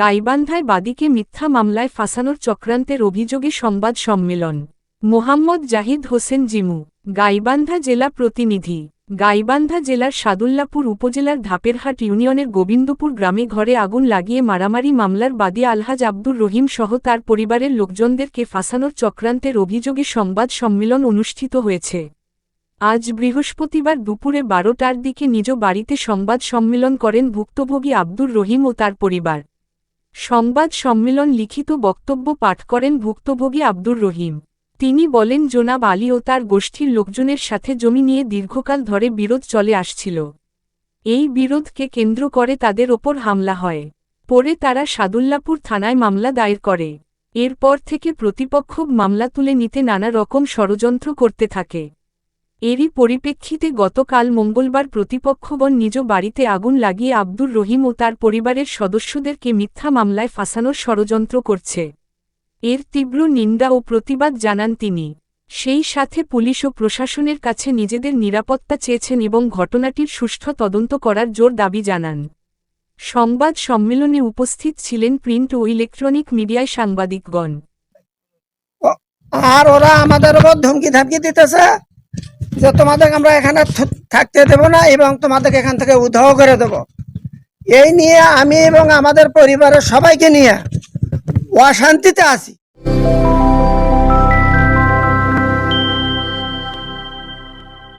গাইবান্ধায় বাদীকে মিথ্যা মামলায় ফাঁসানোর চক্রান্তের অভিযোগে সংবাদ সম্মেলন। মোহাম্মদ জাহিদ হোসেন জিমু, গাইবান্ধা জেলা প্রতিনিধি, গাইবান্ধা জেলার সাদুল্লাপুর উপজেলার ধাপেরহাট ইউনিয়নের গোবিন্দপুর গ্রামে ঘরে আগুন লাগিয়ে মারামারি মামলার বাদী আলহাজ আব্দুর রহিম সহ তার পরিবারের লোকজনদেরকে ফাঁসানোর চক্রান্তের অভিযোগে সংবাদ সম্মেলন অনুষ্ঠিত হয়েছে। আজ বৃহস্পতিবার দুপুরে বারোটার দিকে নিজ বাড়িতে সংবাদ সম্মেলন করেন ভুক্তভোগী আব্দুর রহিম ও তার পরিবার। সংবাদ সম্মেলন লিখিত বক্তব্য পাঠ করেন ভুক্তভোগী আব্দুর রহিম। তিনি বলেন, জোনাব আলী ও তার গোষ্ঠীর লোকজনের সাথে জমি নিয়ে দীর্ঘকাল ধরে বিরোধ চলে আসছিল। এই বিরোধকে কেন্দ্র করে তাদের ওপর হামলা হয়। পরে তারা সাদুল্লাপুর থানায় মামলা দায়ের করে। এরপর থেকে প্রতিপক্ষ মামলা তুলে নিতে নানা রকম ষড়যন্ত্র করতে থাকে। এরই পরিপ্রেক্ষিতে গতকাল মঙ্গলবার প্রতিপক্ষগণ নিজ বাড়িতে আগুন লাগিয়ে আব্দুর রহিম ও তার পরিবারের সদস্যদেরকে মিথ্যা মামলায় ফাঁসানোর ষড়যন্ত্র করছে। এর তীব্র নিন্দা ও প্রতিবাদ জানান তিনি। সেই সাথে পুলিশ ও প্রশাসনের কাছে নিজেদের নিরাপত্তা চেয়েছেন এবং ঘটনাটির সুষ্ঠু তদন্ত করার জোর দাবি জানান। সংবাদ সম্মেলনে উপস্থিত ছিলেন প্রিন্ট ও ইলেকট্রনিক মিডিয়ায় সাংবাদিকগণ। আর ওরা আমাদের উপর ধমকি ধামকি দিতেছে? যে তোমাদের আমরা এখানে থাকতে দেব না এবং তোমাদেরকে এখান থেকে উধাও করে দেব। এই নিয়ে আমি এবং আমাদের পরিবারের সবাইকে নিয়ে অশান্তিতে আছি।